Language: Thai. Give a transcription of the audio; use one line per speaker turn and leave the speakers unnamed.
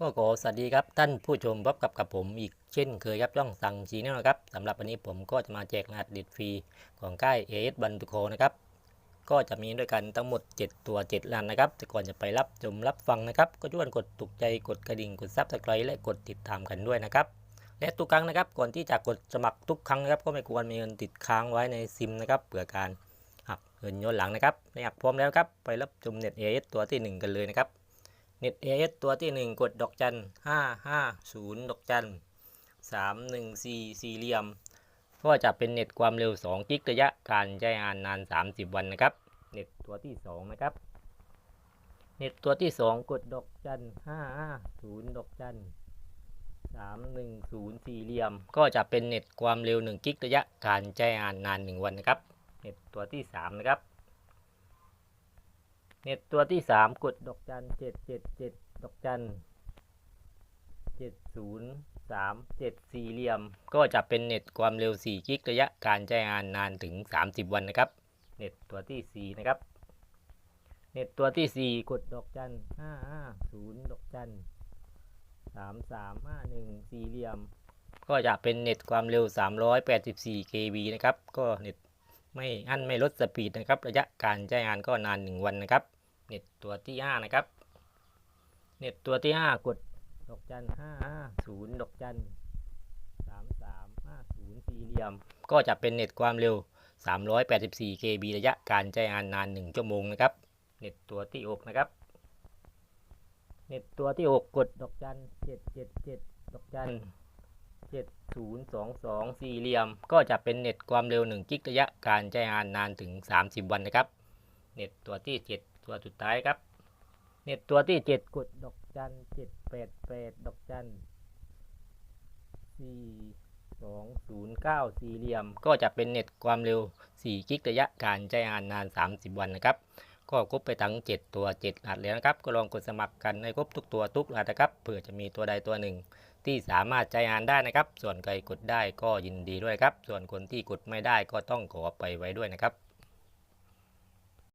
ก็ขอสวัสดีครับท่านผู้ชมพบกับกับผมอีกเช่นเคยครับช่องสั่งชีแนลนะครับสำหรับวันนี้ผมก็จะมาแจกรหัสเดิดฟรีของค่ายเอสบันทุโคนะครับ ก็จะมีด้วยกันทั้งหมด 7 ตัว7ลันนะครับ แต่ก่อนจะไปรับชมรับฟังนะครับ ก็ช่วยกดถูกใจกดกระดิ่งกดซับสไครต์และกดติดตามกันด้วยนะครับ และทุกครั้งนะครับก่อนที่จะกดสมัครทุกครั้งนะครับ ก็ไม่ควรมีเงินติดค้างไว้ในซิมนะครับเผื่อการหักเงินย้อนหลังนะครับในหากพร้อมแล้วครับไปรับชมเน็ตเอสตัวทีหนึ่งกันเลยนะครับ เน็ตเอสตัวที่ 1 กดดอกจันห้าห้าศูนย์ดอกจันสามหนึ่งสี่สี่เหลี่ยมก็จะเป็นเน็ตความเร็ว 2 กิกระยะการใช้งานนาน 30 วันนะครับ เน็ตตัวที่ 2 นะครับ เน็ตตัวที่ 2 กดดอกจันห้าห้าศูนย์ดอกจันสามหนึ่งศูนย์สี่เหลี่ยม ก็จะเป็นเน็ตความเร็ว 1 กิกระยะการใช้งานนาน 1 วันนะครับ เน็ตตัวที่ 3 นะครับ เน็ตตัวที่3กดดอกจัน777ดเจ็ดเจ็ดดอกจัน7037สี่เหลี่ยม ก็จะเป็นเน็ตความเร็ว4กิกระยะการใช้งานนานถึง30วันนะครับ เน็ตตัวที่4นะครับ เน็ตตัวที่4กดดอกจัน550ดอกจัน3351สี่เหลี่ยม ก็จะเป็นเน็ตความเร็ว384 kb นะครับ ก็เน็ตไม่อั้นไม่ลดสปีดนะครับ ระยะการใช้งานก็นาน1วันนะครับ เน็ตตัวที่5นะครับ เน็ตตัวที่5กดดอกจัน550ดอกจัน3350สี่เหลี่ยม ก็จะเป็นเน็ตความเร็ว 384 kb ระยะการใช้งานนาน 1 ชั่วโมงนะครับ เน็ตตัวที่ 6 นะครับ เน็ตตัวที่ 6 กดดอกจัน777 ดอกจัน7022 สี่เหลี่ยม ก็จะเป็นเน็ตความเร็ว 1 กิกระยะการใช้งานนานถึง 30 วันนะครับ เน็ตตัวที่ 7 ตัวสุดท้ายครับเน็ตตัวที่7กดดอกจัน788ดแปดแปดดอกจัน4209สี่เหลี่ยม ก็จะเป็นเน็ตความเร็ว4กิกระยะการใช้งานนาน30วันนะครับก็ครบไปทั้ง 7 ตัว7รหัสแล้วนะครับ ก็ลองกดสมัครกันให้ครบทุกตัวทุกรหัสนะครับเผื่อจะมีตัวใดตัวหนึ่ง ที่สามารถใช้งานได้นะครับ ส่วนใครกดได้ก็ยินดีด้วยครับ ส่วนคนที่กดไม่ได้ก็ต้องขอไปไว้ด้วยนะครับ